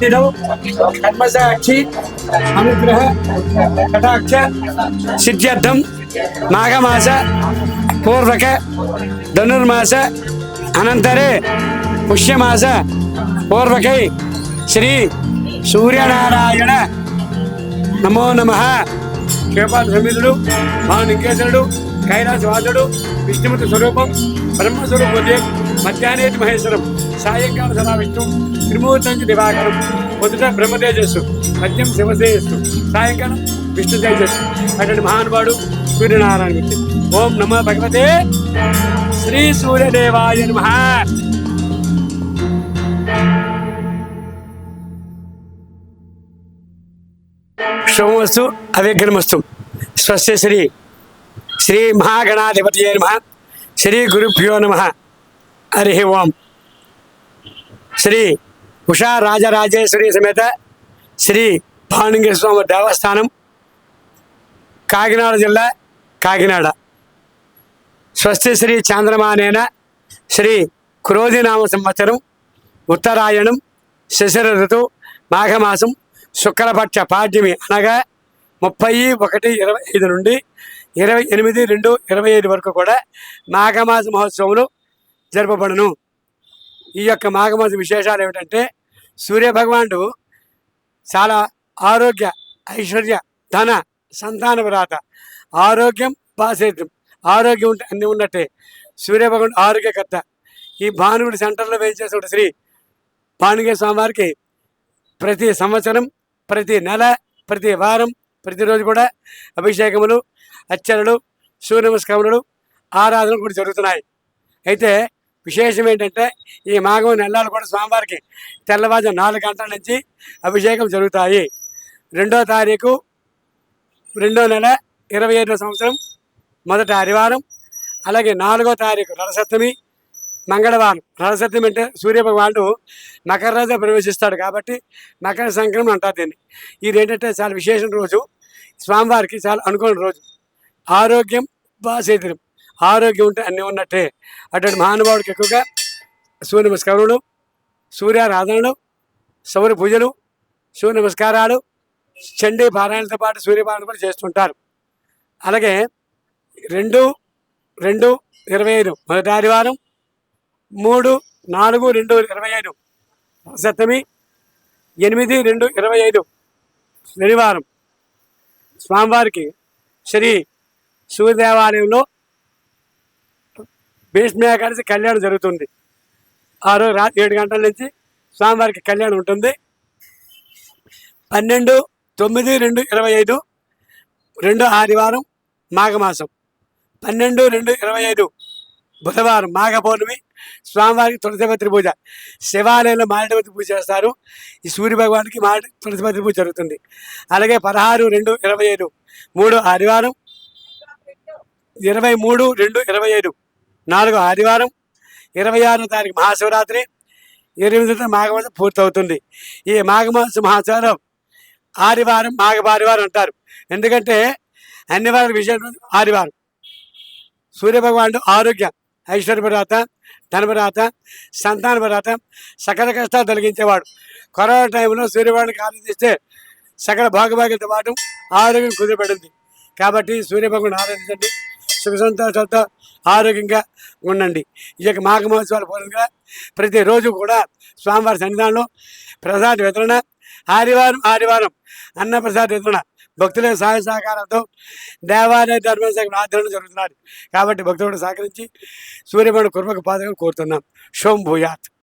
ಿಡು ಕರ್ಮಜ ಅಕ್ಷಿ ಅನುಗ್ರಹ, ಕಟಾಕ್ಷ ಸಿದ್ಧಂ ನಾಗಮಾಸ, ಪೂರ್ವಕ, ಧನುರ್ಮಾಸ, ಅನಂತರೇ, ಪುಷ್ಯಮಾಸ, ಪೂರ್ವಕೈ, ಶ್ರೀ ಸೂರ್ಯನಾರಾಯಣ. ನಮೋ ನಮಃ. ಕ್ಷೇಪಾಲ ಸಮಿಧುಡು ಮಹಾನಿಕೇತನುಡು కైలాసవాసుడు విష్ణుమతి స్వరూపం బ్రహ్మస్వరూపదే మధ్యాహ్నేటి మహేశ్వరం సాయంకాల సదా విష్ణు త్రిమూర్తి దివాకరం మొదట బ్రహ్మతేజస్సు మద్యం శివతేజస్సు సాయంకాలం విష్ణు తేజస్సు అటువంటి మహానుభావుడు సూర్యనారాయణ ఓం నమ భగవతే శ్రీ సూర్యదేవాయ నమ. శుభమస్తు అవిఘ్నమస్తు స్వస్య శ్రీ శ్రీ మహాగణాధిపతి నమ శ్రీ గురుభ్యో నమ. హరి ఓం. శ్రీ ఉషా రాజరాజేశ్వరి సమేత శ్రీ భానుంగ స్వామి దేవస్థానం కాకినాడ జిల్లా కాకినాడ. స్వస్తి శ్రీ చాంద్రమానేన శ్రీ క్రోధినామ సంవత్సరం ఉత్తరాయణం శిశిర ఋతు మాఘమాసం శుక్లపక్ష పాడ్యమి అనగా ముప్పై ఒకటి ఇరవై ఐదు నుండి ఇరవై ఎనిమిది రెండు ఇరవై ఐదు వరకు కూడా మాఘమాస మహోత్సవములు జరపబడను. ఈ యొక్క మాఘమాస విశేషాలు ఏమిటంటే సూర్యభగవానుడు చాలా ఆరోగ్య ఐశ్వర్య ధన సంతాన వ్రాత ఆరోగ్యం బాసేద్యం ఆరోగ్యం ఉంటే అన్ని ఉన్నట్టే. సూర్యభగవానుడు ఆరోగ్యకర్త. ఈ భానుడి సెంటర్లో వేయించేసిన శ్రీ భానుగే స్వామివారికి ప్రతి సంవత్సరం ప్రతి నెల ప్రతి వారం ప్రతిరోజు కూడా అభిషేకములు అర్చనలు సూర్య నమస్కారములు ఆరాధనలు కూడా జరుగుతున్నాయి. అయితే విశేషం ఏంటంటే ఈ మాఘం నెలలు కూడా స్వామివారికి తెల్లవారు నాలుగు గంటల నుంచి అభిషేకం జరుగుతాయి. రెండో తారీఖు రెండో నెల ఇరవై ఐదో సంవత్సరం మొదటి ఆదివారం అలాగే నాలుగో తారీఖు రథసప్తమి మంగళవారం రథసప్తమి అంటే సూర్యభగవానుడు మకర రాజు ప్రవేశిస్తాడు కాబట్టి మకర సంక్రమణ అంటారు దీన్ని. ఇది ఏంటంటే చాలా విశేషం రోజు. స్వామివారికి చాలా అనుకోని రోజు. ఆరోగ్యం బాసేతులం ఆరోగ్యం ఉంటే అన్నీ ఉన్నట్టే. అటువంటి మహానుభావుడికి ఎక్కువగా సూర్య నమస్కారములు సూర్యారాధనలు సౌర పూజలు సూర్య నమస్కారాలు చండీ పారాయణతో పాటు సూర్యపారాయణ కూడా చేస్తుంటారు. అలాగే రెండు రెండు ఇరవై ఐదు మొదటి ఆదివారం మూడు నాలుగు రెండు ఇరవై ఐదు. సప్తమి ఎనిమిది రెండు ఇరవై ఐదు. శనివారం. స్వామివారికి శ్రీ సూర్యదేవాలయంలో భీష్మేకాదశి కళ్యాణం జరుగుతుంది. ఆరు రాత్రి ఏడు గంటల నుంచి స్వామివారికి కళ్యాణం ఉంటుంది. పన్నెండు తొమ్మిది రెండు ఇరవై ఐదు. రెండు ఆదివారం మాఘమాసం. పన్నెండు రెండు ఇరవై ఐదు. బుధవారం మాఘ పౌర్ణమి స్వామివారికి తులసిపత్రి పూజ. శివాలయంలో మారేడుపత్రి పూజ చేస్తారు. ఈ సూర్య భగవానికి మారే తులసిపత్రి పూజ జరుగుతుంది. అలాగే పదహారు రెండు ఇరవై ఐదు మూడు ఆదివారం ఇరవై మూడు రెండు ఇరవై ఐదు నాలుగు ఆదివారం ఇరవై ఆరో తారీఖు మహాశివరాత్రి ఎనిమిదిన మాఘమాసం పూర్తవుతుంది. ఈ మాఘమాస మహాచారం ఆదివారం మాఘపారివారం అంటారు. ఎందుకంటే అన్ని వారి విషయం ఆదివారం. సూర్యభగవానుడు ఆరోగ్య ఐశ్వర్యపరాత ధనపరాత సంతానపరాత సకల కష్టాలు తొలగించేవాడు. కరోనా టైంలో సూర్యభగవానికి ఆరాధిస్తే సకల భాగభాగ్యత పాటు ఆరోగ్యం కుదిరిపడింది. కాబట్టి సూర్యభగవాన్ని ఆరాధించండి. సుఖ సంతోషాలతో ఆరోగ్యంగా ఉండండి. ఈ యొక్క మాఘ మహోత్సవాల పూర్వంగా ప్రతిరోజు కూడా స్వామివారి సన్నిధానంలో ప్రసాద వితరణ ఆదివారం ఆదివారం అన్న ప్రసాద వితరణ భక్తుల సహాయ సహకారంతో దేవాలయ ధర్మశాఖ ఆధ్వర్యంలో జరుగుతున్నారు కాబట్టి భక్తుడు సహకరించి సూర్యమణ కుర్మకు పాదకం కోరుతున్నాం. శోం భూయాత్